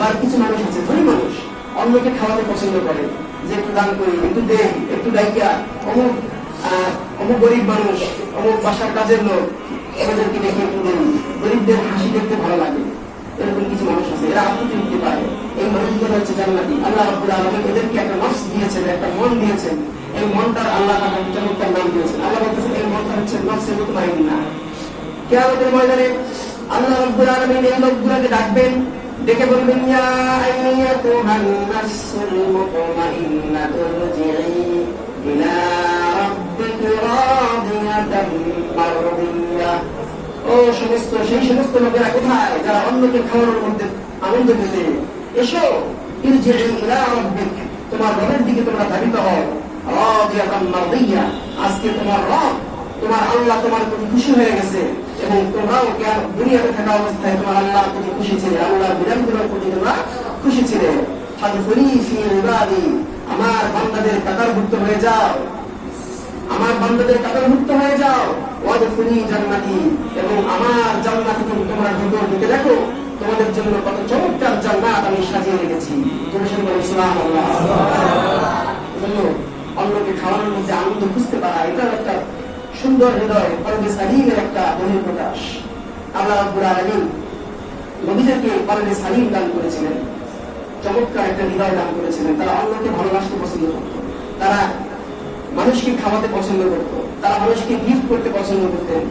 আবার কিছু মানুষ আছে, ধনী মানুষ। অন্যকে খাওয়াতে পছন্দ করে, যে একটু দান করি, একটু দে একটু দায়িকা অমুক অমুক গরিব মানুষ, অমুক বাসার কাজের লোক ওদেরকে দেখে একটু দেন গরিবদের হাসি দেখতে ভালো লাগে। এরকম কিছু মানুষ আছে, এরা আত্মতৃপ্তি পায়। এই মানুষগুলো হচ্ছে জান্নাতি। আল্লাহ রাব্বুল আলামিন এদেরকে একটা নফস দিয়েছেন, একটা মন দিয়েছেন। এই মনটার আল্লাহ একটা চমৎকার নাম দিয়েছেন। আল্লাহ বলতেছেন, এই মনটা হচ্ছে নফসে মুতমাইন্না কিয়ামতের ময়দানে আল্লাহ রাব্বুল আলামিন এই লোকগুলোকে ডাকবেন। ডেকে বলবেন ও, সমস্ত, সেই সমস্ত লোকেরা কোথায়? যারা অন্যকে খাওয়ানোর মধ্যে আনন্দ পেতে। এসো তোমার রবের দিকে তোমরা ধাবিত মারদিয়া আজকে তোমার রব, তোমার আল্লাহ তোমার খুশি হয়ে গেছে। এবং দুনিয়াতে থাকা অবস্থায় আল্লাহ প্রতি খুশি ছিলে আল্লাহ প্রতি তোমরা খুশি ছিলে আমার বান্দাদের হয়ে যাও আমার বান্দাদের হয়ে যাও জান্নাতি এবং আমার তুমি তোমরা দেখো তোমাদের জন্য কত চমৎকার জান্নাত আমি সাজিয়ে রেখেছি তুমি শুনে বলো সুবহানাল্লাহ এজন্য অন্যকে খাওয়ানোর মধ্যে আনন্দ খুঁজতে পারা এটা একটা সুন্দর হৃদয় একটা বহিঃপ্রকাশ আল্লাহ রাব্বুল আলমিন নবীদেরকে পালনে সালিম দান করেছিলেন। চমৎকার একটা হৃদয় দান করেছিলেন। তারা অন্যকে ভালোবাসতে পছন্দ করত। তারা মানুষকে খাওয়াতে পছন্দ করত। তারা মানুষকে গিফট করতে পছন্দ করতেন।